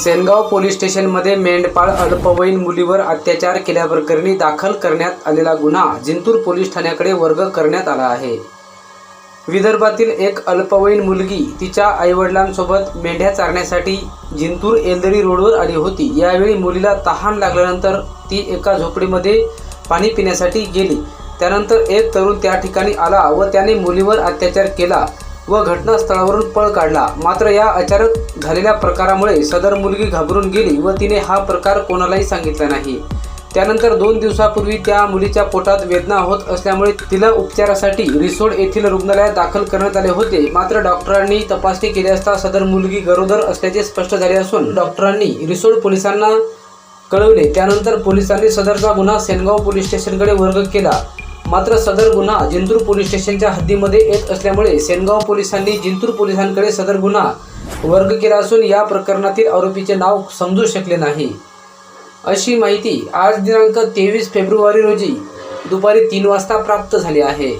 Sengaon police स्टेशनमध्ये मेंढपाळ अल्पवयीन मुलीवर अत्याचार केल्याप्रकरणी दाखल करण्यात आलेला गुन्हा जिंतूर पोलीस ठाण्याकडे वर्ग करण्यात आला आहे. विदर्भातील एक अल्पवयीन मुलगी तिच्या आईवडिलांसोबत मेंढ्या चारण्यासाठी जिंतूर एलदरी रोडवर आली होती. यावेळी मुलीला तहान लागल्यानंतर ती एका झोपडीमध्ये पाणी पिण्यासाठी गेली. त्यानंतर एक तरुण त्या ठिकाणी आला व त्याने मुलीवर अत्याचार केला. व घटनास्थळावरून पळ काढला. मात्र या अचानक झालेल्या प्रकारामुळे सदर मुलगी घाबरून गेली व तिने हा प्रकार कोणालाही सांगितला नाही. त्यानंतर दोन दिवसापूर्वी त्या मुलीच्या पोटात वेदना होत असल्यामुळे तिला उपचारासाठी रिसोड येथील रुग्णालयात दाखल करण्यात आले होते. मात्र डॉक्टरांनी तपासणी केली असता सदर मुलगी गरोदर असल्याचे स्पष्ट झाले असून डॉक्टरांनी रिसोड पोलिसांना कळवले. त्यानंतर पोलिसांनी सदरचा गुन्हा सेनगाव पोलीस स्टेशनकडे वर्ग केला. मात्र सदर गुन्हा जिंतूर पोलीस स्टेशनच्या हद्दीमध्ये येत असल्यामुळे सेनगाव पोलिसांनी जिंतूर पोलिसांकडे सदर गुन्हा वर्ग केला असून या प्रकरणातील आरोपीचे नाव समजू शकले नाही. अशी माहिती आज दिनांक तेवीस फेब्रुवारी रोजी दुपारी तीन वाजता प्राप्त झाली आहे.